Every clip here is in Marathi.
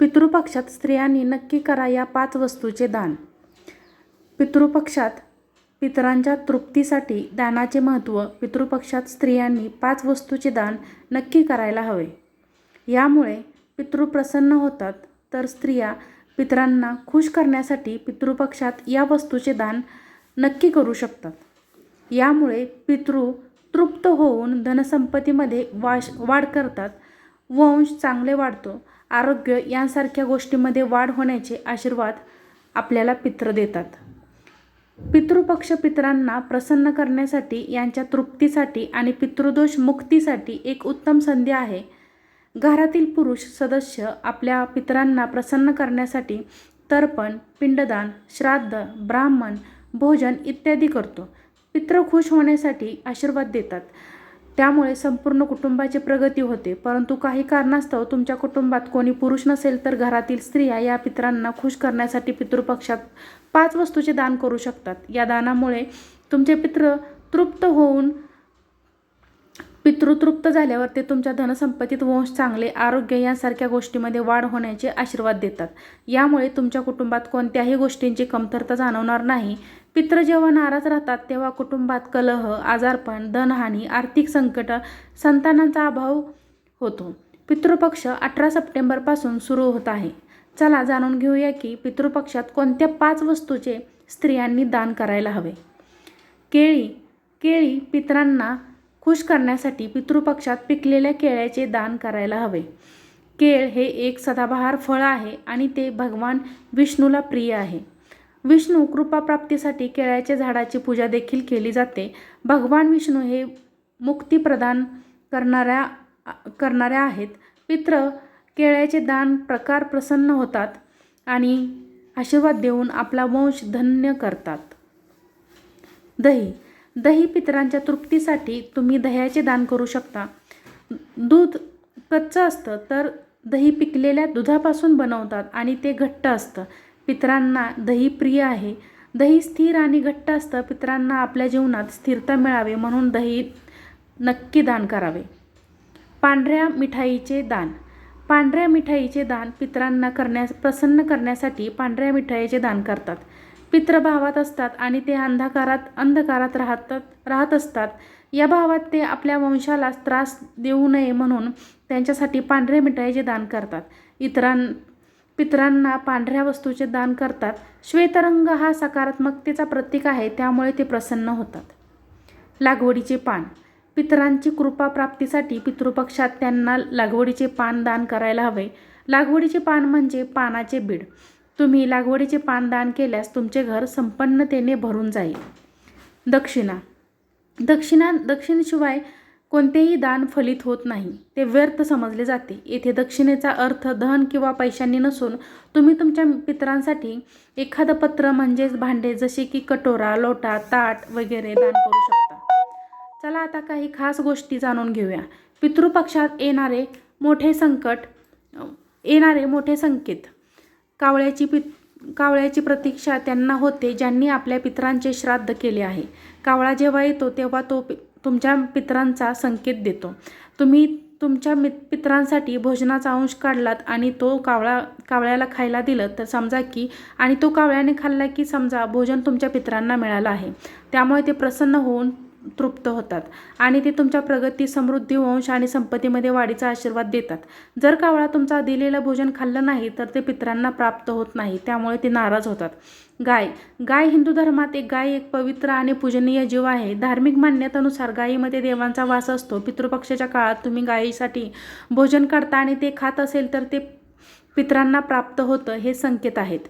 पितृपक्षात स्त्रियांनी नक्की करा या पाच वस्तूचे दान. पितृपक्षात पितरांच्या तृप्तीसाठी दानाचे महत्त्व पितृपक्षात स्त्रियांनी पाच वस्तूचे दान नक्की करायला हवे. यामुळे पितृ प्रसन्न होतात तर स्त्रिया पितरांना खुश करण्यासाठी पितृपक्षात या वस्तूचे दान नक्की करू शकतात. यामुळे पितृ तृप्त होऊन धनसंपत्तीमध्ये वाश वाढ करतात. वंश चांगले वाढतो. आरोग्य यांसारख्या गोष्टीमध्ये वाढ होण्याचे आशीर्वाद आपल्याला पित्र देतात. पितृपक्ष पितरांना प्रसन्न करण्यासाठी यांच्या तृप्तीसाठी आणि पितृदोष मुक्तीसाठी एक उत्तम संधी आहे. घरातील पुरुष सदस्य आपल्या पितरांना प्रसन्न करण्यासाठी तर्पण पिंडदान श्राद्ध ब्राह्मण भोजन इत्यादी करतो. पित्र खुश होण्यासाठी आशीर्वाद देतात. त्यामुळे संपूर्ण कुटुंबाची प्रगती होते. परंतु काही कारणास्तव तुमच्या कुटुंबात कोणी पुरुष नसेल तर घरातील स्त्रिया या पितरांना खुश करण्यासाठी पितृपक्षात पाच वस्तूचे दान करू शकतात. या दानामुळे तुमचे पित्र तृप्त होऊन पितृतृप्त झाल्यावर ते तुमच्या धनसंपत्तीत वंश चांगले आरोग्य यांसारख्या गोष्टीमध्ये वाढ होण्याचे आशीर्वाद देतात. यामुळे तुमच्या कुटुंबात कोणत्याही गोष्टींची कमतरता जाणवणार नाही. पित्र जेव्हा नाराज राहतात तेव्हा कुटुंबात कलह आजारपण धनहानी आर्थिक संकट संतानांचा अभाव होतो. पितृपक्ष अठरा सप्टेंबरपासून सुरू होत आहे. चला जाणून घेऊया की पितृपक्षात कोणत्या पाच वस्तूचे स्त्रियांनी दान करायला हवे. केळी केळी पितरांना खुश करण्यासाठी पितृपक्षात पिकलेल्या केळ्याचे दान करायला हवे. केळ हे एक सदाबहार फळ आहे आणि ते भगवान विष्णूला प्रिय आहे. विष्णू कृपाप्राप्तीसाठी केळ्याच्या झाडाची पूजा देखील केली जाते. भगवान विष्णू हे मुक्ती प्रदान करणाऱ्या करणाऱ्या आहेत. पित्र केळ्याचे दान प्रकार प्रसन्न होतात आणि आशीर्वाद देऊन आपला वंश धन्य करतात. दही दही पितरांच्या तृप्तीसाठी तुम्ही दह्याचे दान करू शकता. दूध कच्चं असतं तर दही पिकलेल्या दुधापासून बनवतात आणि ते घट्ट असतं. पितरांना दही प्रिय आहे. दही स्थिर आणि घट्ट असतं. पितरांना आपल्या जीवनात स्थिरता मिळावे म्हणून दही नक्की दान करावे. पांढऱ्या मिठाईचे दान. पांढऱ्या मिठाईचे दान पितरांना करण्यास प्रसन्न करण्यासाठी पांढऱ्या मिठाईचे दान करतात. पितृभावात असतात आणि ते अंधकारात अंधकारात राहतात राहत असतात. या भावात ते आपल्या वंशाला त्रास देऊ नये म्हणून त्यांच्यासाठी पांढऱ्या मिठाईचे दान करतात. इतरां पितरांना पांढऱ्या वस्तूचे दान करतात. श्वेतरंग हा सकारात्मकतेचा प्रतीक आहे त्यामुळे ते प्रसन्न होतात. लागवडीचे पान. पितरांची कृपा प्राप्तीसाठी पितृपक्षात त्यांना लागवडीचे पान दान करायला हवे. लागवडीचे पान म्हणजे पानाचे बीड. तुम्ही लागवडीचे पान दान केल्यास तुमचे घर संपन्नतेने भरून जाईल. दक्षिणा. दक्षिणा दक्षिणेशिवाय कोणतेही दान फलित होत नाही. ते व्यर्थ समजले जाते. येथे दक्षिणेचा अर्थ धन किंवा पैशांनी नसून तुम्ही तुमच्या पितरांसाठी एखादं पत्र म्हणजेच भांडे जसे की कटोरा लोटा ताट वगैरे दान करू शकता. चला आता काही खास गोष्टी जाणून घेऊया. पितृपक्षात येणारे मोठे संकट येणारे मोठे संकेत. कावळ्याची पित कावळ्याची प्रतीक्षा त्यांना होते ज्यांनी आपल्या पित्रांचे श्राद्ध केले आहे. कावळा जेव्हा येतो तेव्हा तो पि तुमच्या पितरांचा संकेत देतो. तुम्ही तुमच्या मित पित्रांसाठी भोजनाचा अंश काढलात आणि तो कावळा कावळ्याला खायला दिलं तर समजा की आणि तो कावळ्याने खाल्ला की समजा भोजन तुमच्या पितरांना मिळालं आहे. त्यामुळे ते प्रसन्न होऊन तृप्त होतात आणि ते तुमच्या प्रगती समृद्धी वंश आणि संपत्तीमध्ये वाढीचा आशीर्वाद देतात. जर कावळा तुमचा दिलेलं भोजन खाल्लं नाही तर ते पितरांना प्राप्त होत नाही त्यामुळे ते नाराज होतात. गाय. गाय हिंदू धर्मात एक गाय एक पवित्र आणि पूजनीय जीव आहे. धार्मिक मान्यतेनुसार गायीमध्ये देवांचा वास असतो. पितृपक्षाच्या काळात तुम्ही गायीसाठी भोजन करता आणि ते खात असेल तर ते पितरांना प्राप्त होतं हे संकेत आहेत.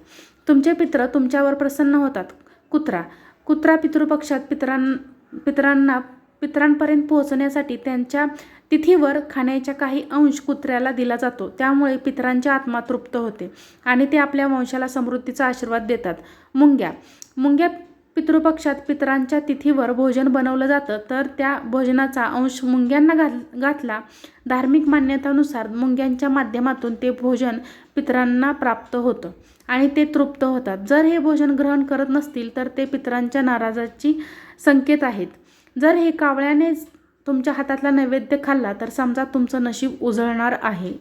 तुमचे पित्र तुमच्यावर प्रसन्न होतात. कुत्रा. कुत्रा पितृपक्षात पितरां पितरांना पितरांपर्यंत पोहोचण्यासाठी त्यांच्या तिथीवर खाण्याच्या काही अंश कुत्र्याला दिला जातो. त्यामुळे पितरांच्या आत्मा तृप्त होते आणि ते आपल्या वंशाला समृद्धीचा आशीर्वाद देतात. मुंग्या. मुंग्या पितृपक्षात पितरांच्या तिथीवर भोजन बनवलं जातं. तर त्या भोजनाचा अंश मुंग्यांना घात घातला. धार्मिक मान्यतानुसार मुंग्यांच्या माध्यमातून ते भोजन पितरांना प्राप्त होतं आणि ते तृप्त होतात. जर हे भोजन ग्रहण करत नसतील तर ते पितरांच्या नाराजाची संकेत आहेत. जर हे कावळ्याने तुमच्या हातातला नैवेद्य खाल्ला तर समजा तुमचं नशीब उजळणार आहे.